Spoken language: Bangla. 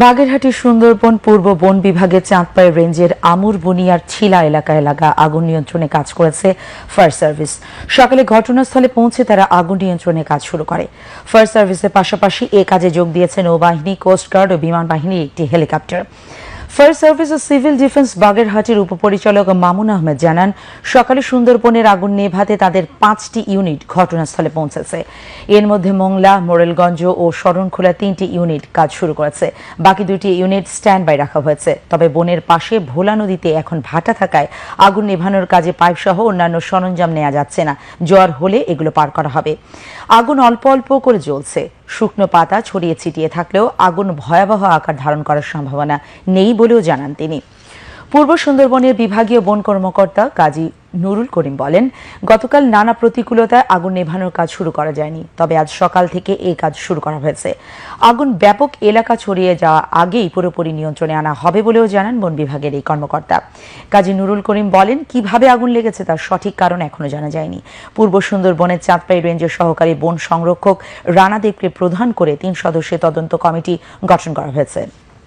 বাগেরহাটের সুন্দরবন পূর্ব বন বিভাগে চাঁদপাই রেঞ্জের আমুর বুনিয়ার ছিলা এলাকায় লাগা আগুন নিয়ন্ত্রণে কাজ করেছে ফায়ার সার্ভিস। সকালে ঘটনাস্থলে পৌঁছে তারা আগুন নিয়ন্ত্রণে কাজ শুরু করে। ফায়ার সার্ভিসের পাশাপাশি এ কাজে যোগ দিয়েছে নৌবাহিনী কোস্টগার্ড ও বিমান বাহিনীর একটি হেলিকপ্টার। ফায়ার সার্ভিস ও সিভিল ডিফেন্স বাগেরহাটের উপপরিচালক মামুন আহমেদ জানান, সকালে সুন্দরবনের আগুন নেভাতে তাদের পাঁচটি ইউনিট ঘটনাস্থলে পৌঁছেছে। এর মধ্যে মোংলা, মোরেলগঞ্জ ও শরণখোলা তিনটি ইউনিট কাজ শুরু করেছে। বাকি দুটি ইউনিট স্ট্যান্ড বাই রাখা হয়েছে। তবে বনের পাশে ভোলা নদীতে এখন ভাটা থাকায় আগুন নেভানোর কাজে পাইপ সহ অন্যান্য সরঞ্জাম নেওয়া যাচ্ছে না। জ্বর হলে এগুলো পার করা হবে। আগুন অল্প অল্প করে জ্বলছে। শুকনো পাতা ছড়িয়ে ছিটিয়ে থাকলেও আগুন ভয়াবহ আকার ধারণ করার সম্ভাবনা নেই বলেও জানান তিনি। পূর্ব সুন্দরবনের বিভাগীয় বন কর্মকর্তা কাজী নুরুল করিম বলেন, গতকাল নানা প্রতিকূলতায় আগুন নেভানোর কাজ শুরু করা যায়নি, তবে আজ সকাল থেকে এই কাজ শুরু করা হয়েছে। আগুন ব্যাপক এলাকা ছড়িয়ে যাওয়া আগেই পুরোপুরি নিয়ন্ত্রণে আনা হবে বলেও জানান বন বিভাগের এই কর্মকর্তা। কাজী নুরুল করিম বলেন, কীভাবে আগুন লেগেছে তার সঠিক কারণ এখনও জানা যায়নি। পূর্ব সুন্দরবনের চাঁদপাই রেঞ্জের সহকারী বন সংরক্ষক রানা দেবকে প্রধান করে তিন সদস্যের তদন্ত কমিটি গঠন করা হয়েছে।